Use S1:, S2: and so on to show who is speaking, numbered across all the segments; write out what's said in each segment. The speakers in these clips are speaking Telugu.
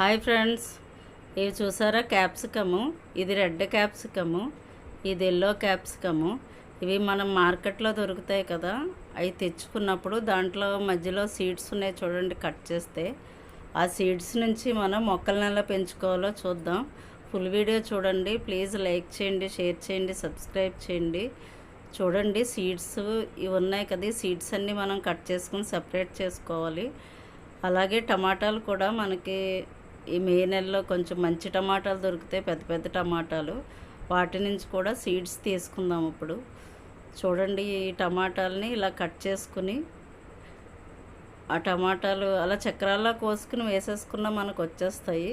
S1: Hi friends. ఇవి చూసారా? క్యాప్సికము. ఇది రెడ్ క్యాప్సికము. ఇది ఎల్లో క్యాప్సికము. ఇవి మనం మార్కెట్లో దొరుకుతాయి కదా. అవి తెచ్చుకున్నప్పుడు దాంట్లో మధ్యలో సీడ్స్ ఉన్నాయి చూడండి కట్ చేస్తే. ఆ సీడ్స్ నుంచి మనం మొక్కలను ఎలా పెంచుకోవాలో చూద్దాం. ఫుల్ వీడియో చూడండి. ప్లీజ్ లైక్ చేయండి షేర్ చేయండి సబ్స్క్రైబ్ చేయండి. చూడండి సీడ్స్ ఇవి ఉన్నాయి కదా. ఈ సీడ్స్ అన్నీ మనం కట్ చేసుకుని సపరేట్ చేసుకోవాలి. అలాగే టమాటాలు కూడా మనకి ఈ మే నెలలో కొంచెం మంచి టమాటాలు దొరుకుతాయి పెద్ద పెద్ద టమాటాలు. వాటి నుంచి కూడా సీడ్స్ తీసుకుందాం ఇప్పుడు. చూడండి ఈ టమాటాలని ఇలా కట్ చేసుకుని ఆ టమాటాలు అలా చక్రాల్లో కోసుకుని వేసేసుకున్న మనకు వచ్చేస్తాయి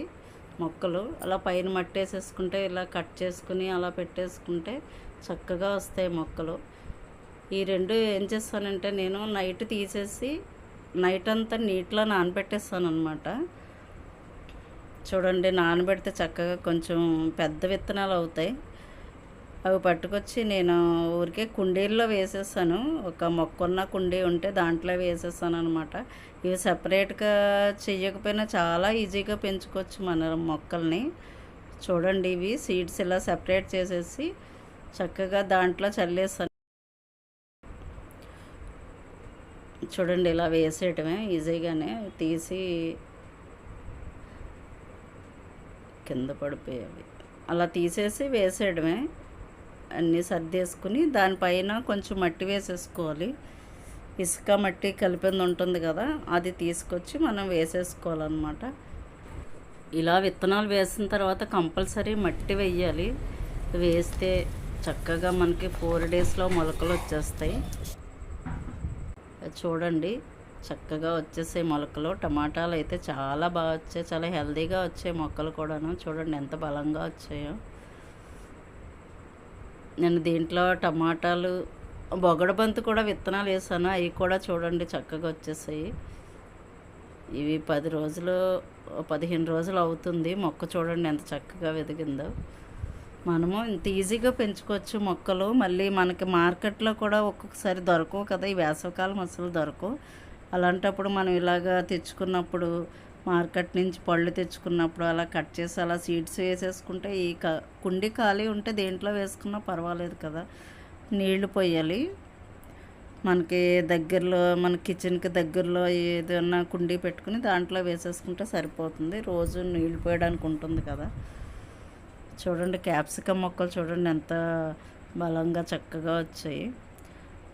S1: మొక్కలు. అలా పైన మట్టి వేసేసుకుంటే ఇలా కట్ చేసుకుని అలా పెట్టేసుకుంటే చక్కగా వస్తాయి మొక్కలు. ఈ రెండు ఏం చేస్తానంటే నేను నైట్ తీసేసి నైట్ అంతా నీటిలో నానబెట్టేస్తాను అనమాట చూడండి నానబెడితే చక్కగా కొంచెం పెద్ద విత్తనాలు అవుతాయి. అవి పట్టుకొచ్చి నేను ఊరికే కుండీల్లో వేసేసాను. ఒక మొక్క ఉన్న కుండీ ఉంటే దాంట్లో వేసేసాను అనమాట ఇవి సపరేట్గా చెయ్యకపోయినా చాలా ఈజీగా పెంచుకోవచ్చు మన మొక్కల్ని. చూడండి ఇవి సీడ్స్ ఇలా సపరేట్ చేసేసి చక్కగా దాంట్లో చల్లేసాను. చూడండి ఇలా వేసేయటమే ఈజీగానే. తీసి కింద పడిపోయేవి. అలా తీసేసి వేసేయడమే. అన్నీ సర్దేసుకుని దానిపైన కొంచెం మట్టి వేసేసుకోవాలి. ఇసుక మట్టి కలిపింది ఉంటుంది కదా అది తీసుకొచ్చి మనం వేసేసుకోవాలన్నమాట. ఇలా విత్తనాలు వేసిన తర్వాత కంపల్సరీ మట్టి వేయాలి వేస్తే చక్కగా మనకి ఫోర్ డేస్లో మొలకలు వచ్చేస్తాయి. చూడండి చక్కగా వచ్చేసాయి మొలకలు. టమాటాలు అయితే చాలా బాగా వచ్చాయి. చాలా హెల్దీగా వచ్చాయి మొక్కలు కూడాను. చూడండి ఎంత బలంగా వచ్చాయో. నేను దీంట్లో టమాటాలు బొగడబంతి కూడా విత్తనాలు వేసాను. అవి కూడా చూడండి చక్కగా వచ్చేసాయి. ఇవి పది రోజులు పదిహేను రోజులు అవుతుంది. మొక్క చూడండి ఎంత చక్కగా వెదిగిందో. మనము ఇంత ఈజీగా పెంచుకోవచ్చు మొక్కలు. మళ్ళీ మనకి మార్కెట్లో కూడా ఒక్కొక్కసారి దొరకవు కదా. ఈ వేసవకాలం అసలు దొరకవు. అలాంటప్పుడు మనం ఇలాగా తెచ్చుకున్నప్పుడు మార్కెట్ నుంచి పళ్ళు తెచ్చుకున్నప్పుడు అలా కట్ చేసి అలా సీడ్స్ వేసేసుకుంటే ఈ క కుండి ఖాళీ ఉంటే దేంట్లో వేసుకున్నా పర్వాలేదు కదా. నీళ్ళు పోయాలి. మనకి దగ్గరలో మన కిచెన్కి దగ్గరలో ఏదైనా కుండీ పెట్టుకుని దాంట్లో వేసేసుకుంటే సరిపోతుంది. రోజు నీళ్ళు పోయడానికి ఉంటుంది కదా. చూడండి క్యాప్సికమ్ మొక్కలు చూడండి ఎంత బలంగా చక్కగా వచ్చాయి.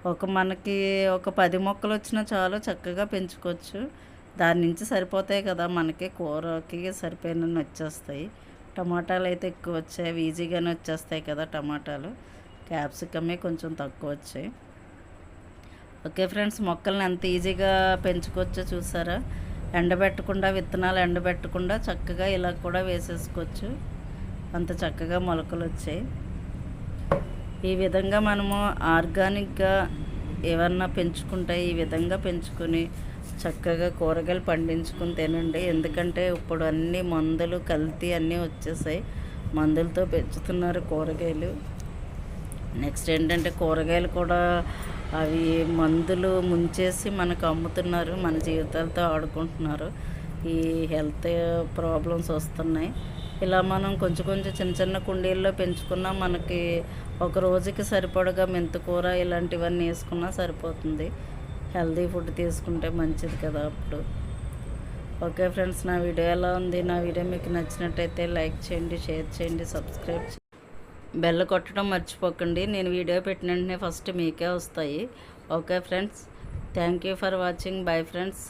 S1: ఒక మనకి ఒక పది మొక్కలు వచ్చినా చాలు చక్కగా పెంచుకోవచ్చు. దాని నుంచి సరిపోతాయి కదా మనకి కూరకి సరిపోయినన్ని వచ్చేస్తాయి. టమాటాలు అయితే ఎక్కువ వచ్చాయి. ఈజీగానే వచ్చేస్తాయి కదా టమాటాలు. క్యాప్సికమే కొంచెం తక్కువ వచ్చాయి. ఓకే ఫ్రెండ్స్ మొక్కల్ని ఎంత ఈజీగా పెంచుకోవచ్చో చూసారా? ఎండబెట్టకుండా విత్తనాలు ఎండబెట్టకుండా చక్కగా ఇలా కూడా వేసేసుకోవచ్చు. అంత చక్కగా మొలకలు వచ్చాయి. ఈ విధంగా మనము ఆర్గానిక్గా ఏమన్నా పెంచుకుంటే ఈ విధంగా పెంచుకొని చక్కగా కూరగాయలు పండించుకుని తినండి. ఎందుకంటే ఇప్పుడు అన్ని మందులు కల్తీ అన్నీ వచ్చేసాయి. మందులతో పెంచుతున్నారు కూరగాయలు. నెక్స్ట్ ఏంటంటే కూరగాయలు కూడా అవి మందులు ముంచేసి మనకు అమ్ముతున్నారు. మన జీవితాలతో ఆడుకుంటున్నారు. ఈ హెల్త్ ప్రాబ్లమ్స్ వస్తున్నాయి. ఇలా మనం కొంచెం కొంచెం చిన్న చిన్న కుండీల్లో పెంచుకున్నా మనకి ఒక రోజుకి సరిపడగా మెంతుకూర ఇలాంటివన్నీ వేసుకున్నా సరిపోతుంది. హెల్తీ ఫుడ్ తీసుకుంటే మంచిది కదా అప్పుడు. ఓకే ఫ్రెండ్స్ నా వీడియో ఎలా ఉంది? నా వీడియో మీకు నచ్చినట్టయితే లైక్ చేయండి షేర్ చేయండి సబ్స్క్రైబ్ చేయండి బెల్ కొట్టడం మర్చిపోకండి. నేను వీడియో పెట్టిన వెంటనే ఫస్ట్ మీకే వస్తాయి. Okay friends thank you for watching bye friends